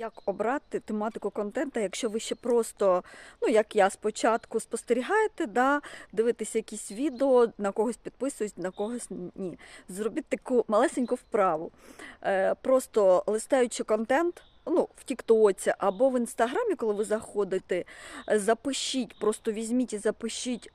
Як обрати тематику контенту, якщо ви ще просто, ну як я спочатку спостерігаєте, да, дивитеся якісь відео, на когось підписуюсь, на когось ні. Зробіть таку малесеньку вправу. Е, просто листаючи контент, ну, в Тіктоці або в Інстаграмі, коли ви заходите, е, запишіть, просто візьміть і запишіть.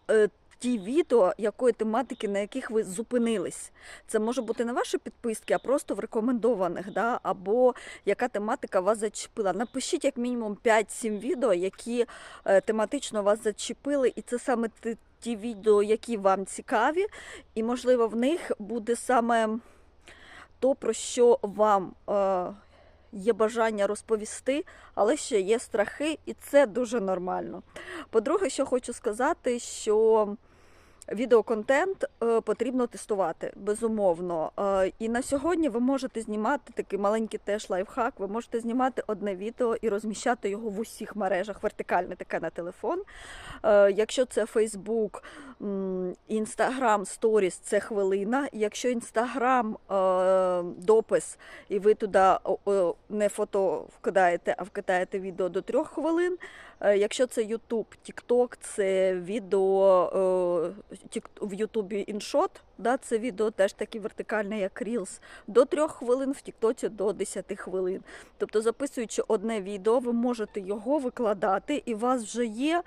Ті відео, якої тематики, на яких ви зупинились. Це може бути не ваші підписки, а просто в рекомендованих, да? або яка тематика вас зачепила. Напишіть як мінімум 5-7 відео, які е, тематично вас зачепили, і це саме ті, ті відео, які вам цікаві, і можливо в них буде саме то, про що вам. Е, Є бажання розповісти, але ще є страхи, і це дуже нормально. По-друге, що хочу сказати, що відеоконтент е, потрібно тестувати, безумовно. Е, І на сьогодні ви можете знімати такий маленький теж лайфхак. Ви можете знімати одне відео і розміщати його в усіх мережах, вертикальне таке на телефон. Е, Якщо це Facebook, Instagram Stories – це хвилина. Якщо Instagram допис, і ви туди не фото вкидаєте, а вкидаєте відео до трьох хвилин. Якщо це YouTube, TikTok, це відео в YouTube іншот, да, це відео теж таке вертикальне, як Reels, до трьох хвилин, в TikTok до 10 хвилин. Тобто, записуючи одне відео, ви можете його викладати, і у вас вже є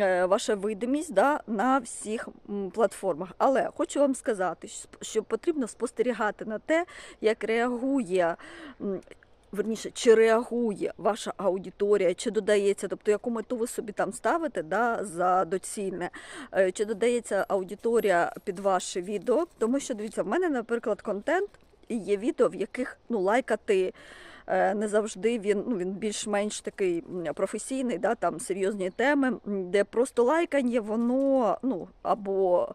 е, ваша видимість да, на всіх платформах. Але хочу вам сказати, що потрібно спостерігати на те, як реагує. Верніше, чи реагує ваша аудиторія, чи додається, тобто яку мету ви собі там ставите да, за доцільне, е, чи додається аудиторія під ваше відео. Тому що дивіться, в мене, наприклад, контент і є відео, в яких ну, лайкати е, не завжди він, ну, він більш-менш такий професійний, да, там серйозні теми, де просто лайкання, воно ну, або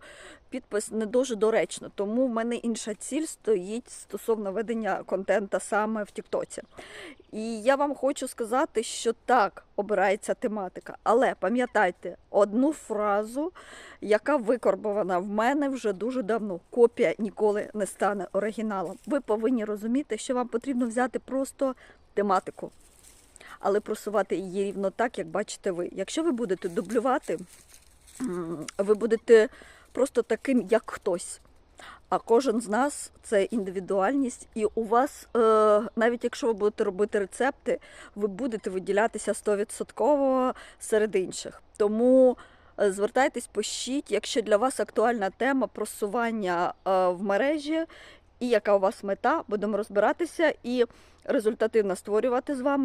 підпис не дуже доречно. Тому в мене інша ціль стоїть стосовно ведення контента саме в Тіктоці. І я вам хочу сказати, що так обирається тематика, але пам'ятайте одну фразу, яка викорбована в мене вже дуже давно. Копія ніколи не стане оригіналом. Ви повинні розуміти, що вам потрібно взяти просто тематику, але просувати її рівно так, як бачите ви. Якщо ви будете дублювати, ви будете просто таким, як хтось. А кожен з нас це індивідуальність, і у вас, е, навіть якщо ви будете робити рецепти, ви будете виділятися 100% серед інших. Тому е, звертайтесь, пишіть, якщо для вас актуальна тема просування е, в мережі, і яка у вас мета, будемо розбиратися і результативно створювати з вами